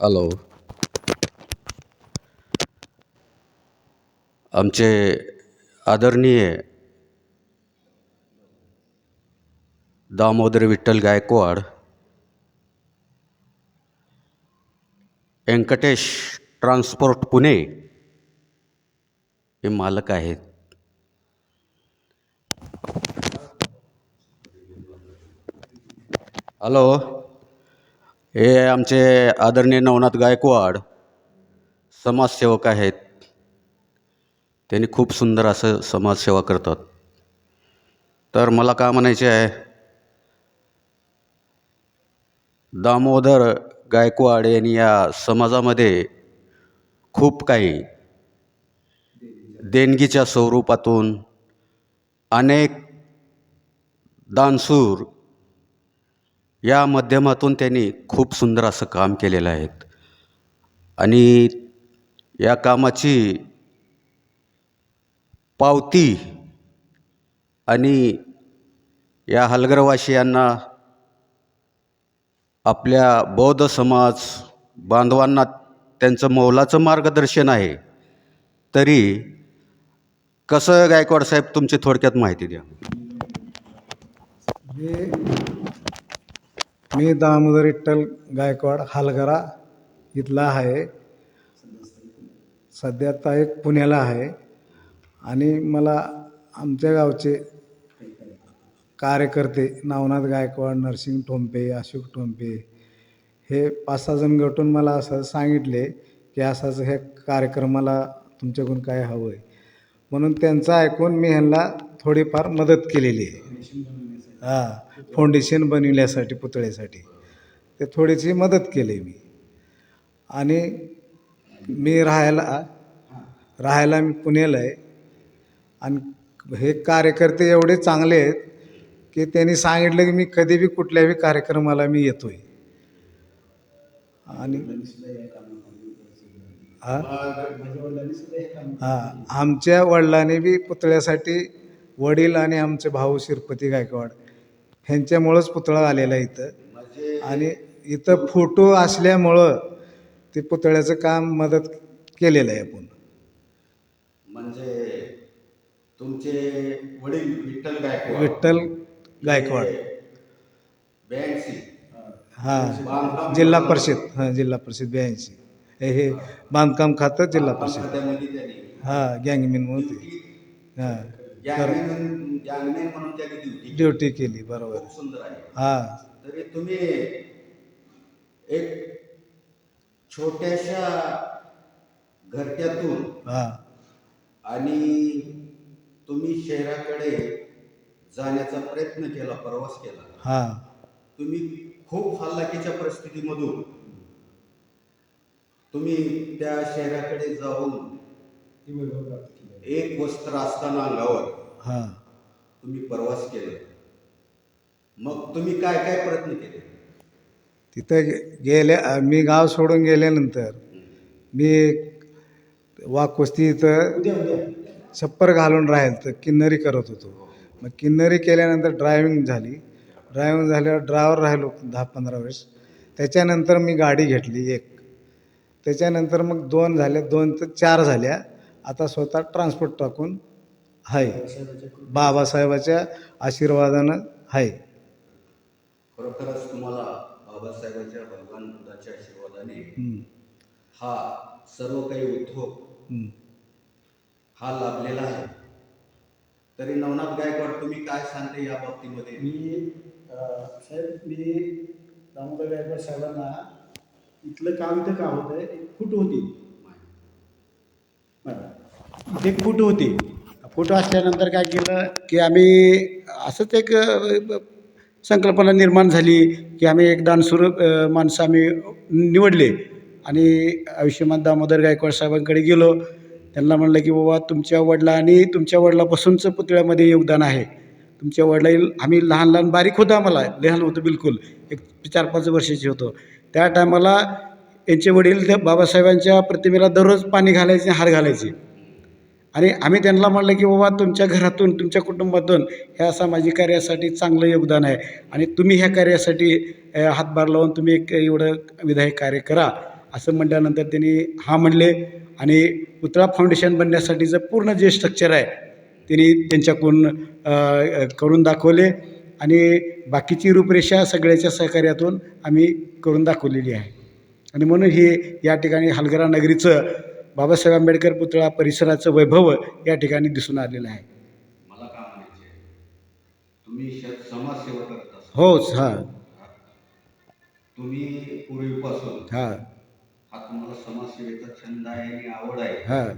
Hello आमचे आदरणीय Damodar Vitthal Gaikwad Venkatesh transport Pune हे मालक आहेत. हॅलो हे आमचे आदरणीय नवनाथ गायकवाड समाजसेवक आहेत. त्यांनी खूप सुंदर असं समाजसेवा करतात. तर मला काय म्हणायचे आहे? दामोदर गायकवाड यांनी या समाजामध्ये खूप काही देणगीच्या स्वरूपातून अनेक दानसूर या माध्यमातून त्यांनी खूप सुंदर असं काम केलेलं आहे. आणि या कामाची पावती आणि या हलगरवासियांना आपल्या बौद्ध समाज बांधवांना त्यांचं मौलाचं मार्गदर्शन आहे. तरी कसं गायकवाड साहेब तुमची थोडक्यात माहिती द्या? मी दामोदर विठ्ठल गायकवाड हालगरा इथला आहे. सध्या आता एक पुण्याला आहे. आणि मला आमच्या गावचे कार्यकर्ते नवनाथ गायकवाड नरसिंग ठोंपे अशोक ठोंपे हे पाच सहा जण गटून मला असं सांगितले की असाच हे कार्यक्रमाला तुमच्याकडून काय हवं आहे म्हणून त्यांचं ऐकून मी ह्यांना थोडीफार मदत केलेली आहे. हां फाउंडेशन बनविण्यासाठी पुतळ्यासाठी. ते थोडीशी मदत केली मी. आणि मी राहायला राहायला मी पुण्याला आहे. आणि हे कार्यकर्ते एवढे चांगले आहेत की त्यांनी सांगितलं की मी कधी बी कुठल्याही कार्यक्रमाला मी येतो आहे आणि हां? हां आमच्या वडिलांनी बी पुतळ्यासाठी वडील आणि आमचे भाऊ शिरपती गायकवाड ह्यांच्यामुळंच पुतळा आलेला आहे इथं. आणि इथं फोटो असल्यामुळं ते पुतळ्याचं काम मदत केलेलं आहे आपण म्हणजे तुमचे वडील विठ्ठल गायकवाड. विठ्ठल गायकवाड. ब्याऐंशी. हां जिल्हा परिषद. हां जिल्हा परिषद ब्याऐंशी. हे हे बांधकाम खातं जिल्हा परिषद. हां गँगमेन म्हणून ते. हां गॅंगमॅन म्हणून त्यांनी ड्युटी ड्युटी केली बरोबर. खूप सुंदर आहे. हां. तरी तुम्ही एक छोट्याशा घरट्यातून हां. आणि तुम्ही शहराकडे जाण्याचा प्रयत्न केला प्रवास केला. हां. तुम्ही खूप हालाकीच्या परिस्थितीमधून तुम्ही त्या शहराकडे जाऊन एक वस्त्र असताना अंगावर हां. तुम्ही प्रवास केला. मग तुम्ही काय काय प्रयत्न केले? तिथं गे- गेल्या मी गाव सोडून गेल्यानंतर मी वाकवस्ती इथं छप्पर घालून राहील तर किन्नरी करत होतो. मग किन्नरी केल्यानंतर ड्रायव्हिंग झाली. ड्रायव्हिंग झाल्यावर ड्रायव्हर राहिलो दहा पंधरा वेळेस. त्याच्यानंतर मी गाडी घेतली एक. त्याच्यानंतर मग दोन झाल्या दोन तर चार झाल्या. आता स्वतः ट्रान्सपोर्ट टाकून आहे बाबासाहेबाच्या आशीर्वादानं आहे खरोखरच तुम्हाला बाबासाहेबांच्या भगवान बुद्धाच्या आशीर्वादाने हा सर्व काही उद्योग. हा लाभलेला आहे. तरी नवनाथ गायकवाड तुम्ही काय सांगते या बाबतीमध्ये? मी साहेब मी दामोदर गायकवाड साहेबांना इथलं काम इथं काम होतं एक फूट होती. इथे एक फूट होती. फोटो असल्यानंतर काय केलं की आम्ही असंच एक संकल्पना निर्माण झाली की आम्ही एक दानसूर माणसं आम्ही निवडले. आणि आयुष्यमान दामोदर गायकवाड साहेबांकडे गेलो. त्यांना म्हणलं की बाबा तुमच्या वडिला आणि तुमच्या वडिलापासूनचं पुतळ्यामध्ये योगदान आहे. तुमच्या वडिलांनी आम्ही लहान लहान बारीक होतो आम्हाला लहान होतो बिलकुल. एक चार पाच वर्षाचे होतो. त्या टायमाला यांचे वडील त्या बाबासाहेबांच्या प्रतिमेला दररोज पाणी घालायचे हार घालायचे. आणि आम्ही त्यांना म्हणलं की बाबा तुमच्या घरातून तुमच्या कुटुंबातून ह्या सामाजिक कार्यासाठी चांगलं योगदान आहे. आणि तुम्ही ह्या कार्यासाठी हातभार लावून तुम्ही एक एवढं विधायक कार्य करा असं म्हटल्यानंतर त्यांनी हा म्हणले. आणि पुतळा फाउंडेशन बनण्यासाठीचं पूर्ण जे स्ट्रक्चर आहे त्यांनी त्यांच्याकडून करून दाखवले. आणि बाकीची रूपरेषा सगळ्याच्या सहकार्यातून आम्ही करून दाखवलेली आहे. आणि म्हणून हे या ठिकाणी हलगरा नगरीचं बाबासाहेब आंबेडकर पुतळा परिसराचं वैभव या ठिकाणी दिसून आलेलं आहे. मला काय म्हणायचं तुम्ही श- समाजसेवा करत असाल हो हां. तुम्ही पूर्वीपासून हां. हा तुम्हाला समाजसेवेचा छंद आहे आणि आवड आहे. हां.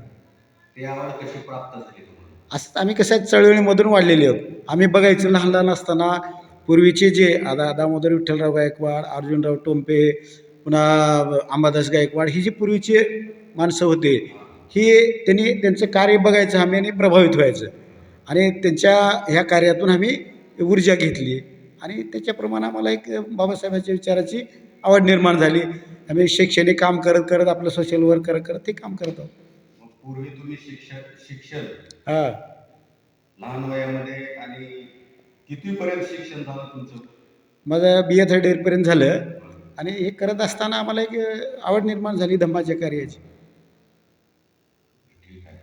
ते आवड कशी प्राप्त झाली तुम्हाला? असं आम्ही कसं आहे, चळवळीमधून वाढलेले आहोत. आम्ही बघायचं लहान लहान असताना पूर्वीचे जे आता दामोदर विठ्ठलराव गायकवाड अर्जुनराव टोंपे पुन्हा अंबादास गायकवाड ही जी पूर्वीचे माणसं होते ही त्यांनी त्यांचं कार्य बघायचं आम्ही आणि प्रभावित व्हायचं. आणि त्यांच्या ह्या कार्यातून आम्ही ऊर्जा घेतली. आणि त्याच्याप्रमाणे आम्हाला एक बाबासाहेबांच्या विचाराची आवड निर्माण झाली. आम्ही शैक्षणिक काम करत करत आपलं सोशल वर्क करत करत ते काम करत आहोत. पूर्वी तुम्ही शिक्षण शिक्षण हां. लहान वयामध्ये आणि कितवीपर्यंत शिक्षण झालं तुमचं? माझं बी ए थर्ड इयरपर्यंत झालं. आणि हे करत असताना आम्हाला एक आवड निर्माण झाली धम्माच्या कार्याची ठीक आहे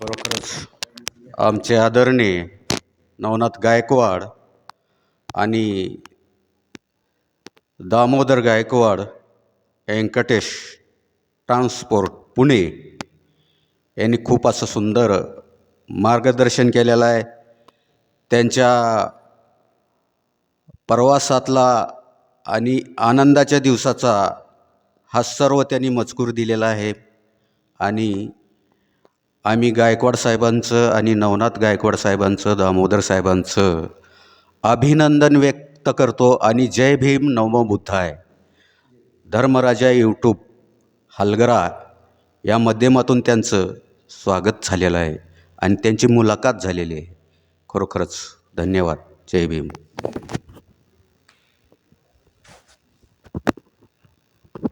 खरोखरच आमचे आदरणीय नवनाथ गायकवाड आणि दामोदर गायकवाड व्यंकटेश ट्रान्सपोर्ट पुणे यांनी खूप असं सुंदर मार्गदर्शन केलेलं आहे. त्यांच्या प्रवासातला आणि आनंदाच्या दिवसाचा हा सर्व त्यांनी मजकूर दिलेला आहे. आणि आम्ही गायकवाड साहेबांचं आणि नवनाथ गायकवाड साहेबांचं दामोदर साहेबांचं अभिनंदन व्यक्त करतो आणि जय भीम नवमबुद्धाय धर्मराजा यूट्यूब हलगरा या माध्यमातून त्यांचं स्वागत झालेलं आहे आणि त्यांची मुलाखत झालेली आहे. खरोखरच धन्यवाद. जय भीम.